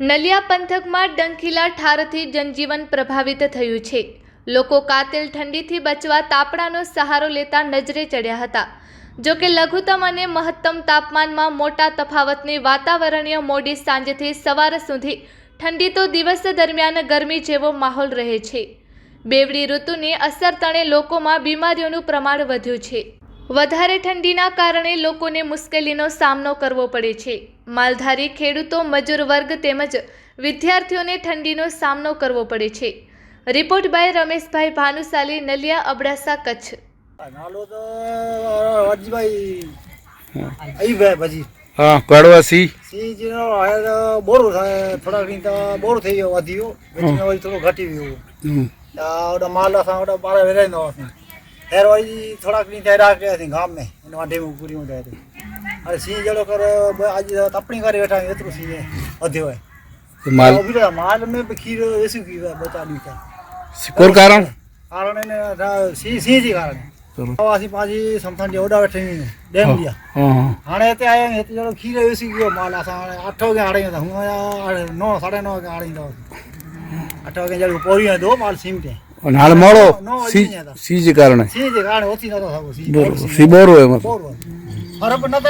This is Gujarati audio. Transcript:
નલિયા પંથકમાં ડંખીલા ઠારથી જનજીવન પ્રભાવિત થયું છે. લોકો કાતિલ ઠંડીથી બચવા તાપણાનો સહારો લેતા નજરે ચડ્યા હતા. જો કે લઘુત્તમ અને મહત્તમ તાપમાનમાં મોટા તફાવતની વાતાવરણીય મોડી સાંજથી સવાર સુધી ઠંડી તો દિવસ દરમિયાન ગરમી જેવો માહોલ રહે છે. બેવડી ઋતુની અસર તણે લોકોમાં બીમારીઓનું પ્રમાણ વધ્યું છે. વધારે ઠંડીના કારણે લોકોને મુશ્કેલીનો સામનો કરવો પડે છે. માલધારી ખેડૂતો મજૂર વર્ગ તેમજ વિદ્યાર્થીઓને ઠંડીનો સામનો કરવો પડે છે. Report by Rameshbhai Bhanushali Naliya Abdasa Kutch. હા થાય થોડાક દી તો થઈ ગયો વધ્યો થોડું ઘટી ગયો. માલ બારે વેરાઈ તૈરવા થોડાકની તૈરા કે હતી ગામે એને વાંઢે પૂરી હું તૈરી અને સિંહ જડો કરો આજે તપણી કરી બેઠા એટલું સિંહ વધ્યો હોય માલ ઊભી માલ મેં ખીર એસું કી બચા દીધા કોણ કારણ? કારણ એને સિંહ સિંહથી કારણ. આવાસી પાછી સમથાન જે ઓડા બેઠી ડેમ ગયા હાણે તે આયા હેતી જડો ખીર એસી ગયો માલ આસા આઠ વાગે આડે હતા. હું આયા નવ સાડા નવ વાગે આડી દઉં આઠ વાગે જડો પોરી દો માલ સિંહ ત્યાં. અને હાલ મળો. સીજ કારણે. સીજ કારણે ઓછી નતો થાકો સી બોરો એમાં હરપ નતા